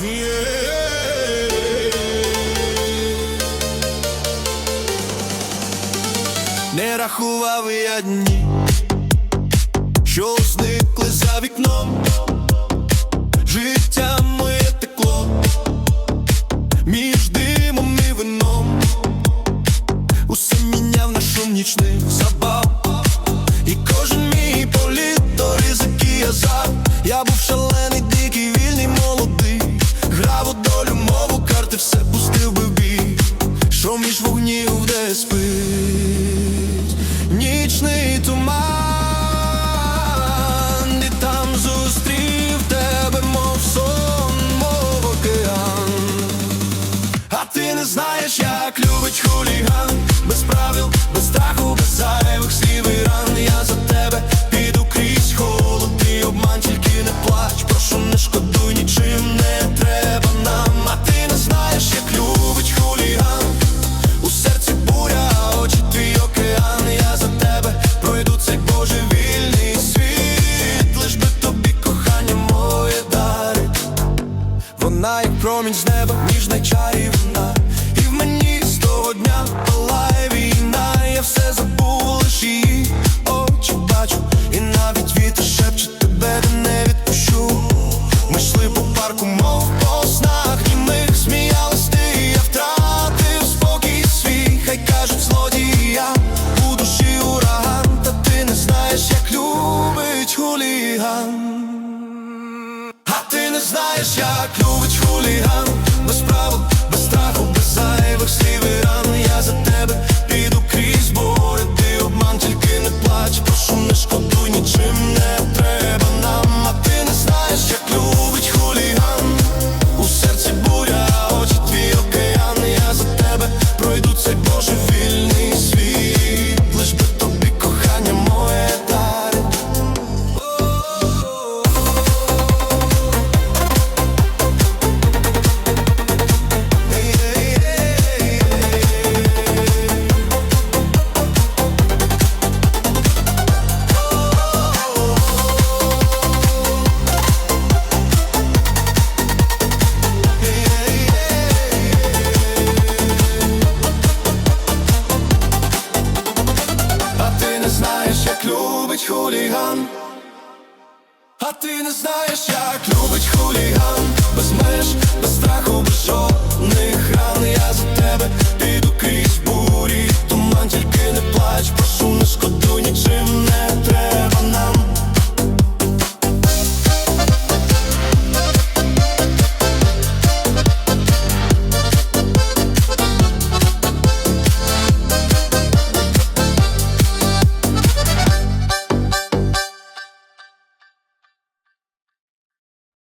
Не рахував я дні, що зникли за вікном, життя моє текло між димом і вином, усе міняв на шум нічних забав, і кожен мій політ я був шалений все пустив би бій, що між вогнів де спить? Нічний туман, вона, як промінь з неба, ніжна чарівна. І в мені з того дня палає війна. Я все забув, лиш її очі бачу. І навіть вітер шепче тебе, не відпущу. Ми йшли по парку, мов по снах німих Сміялись ти, я втратив спокій свій. Хай кажуть злодії, я у душі ураган Та ти не знаєш, як любить хуліган. А ти не знаєш, як любить хуліган не знаєш, як любить хуліган. А ти не знаєш, як любить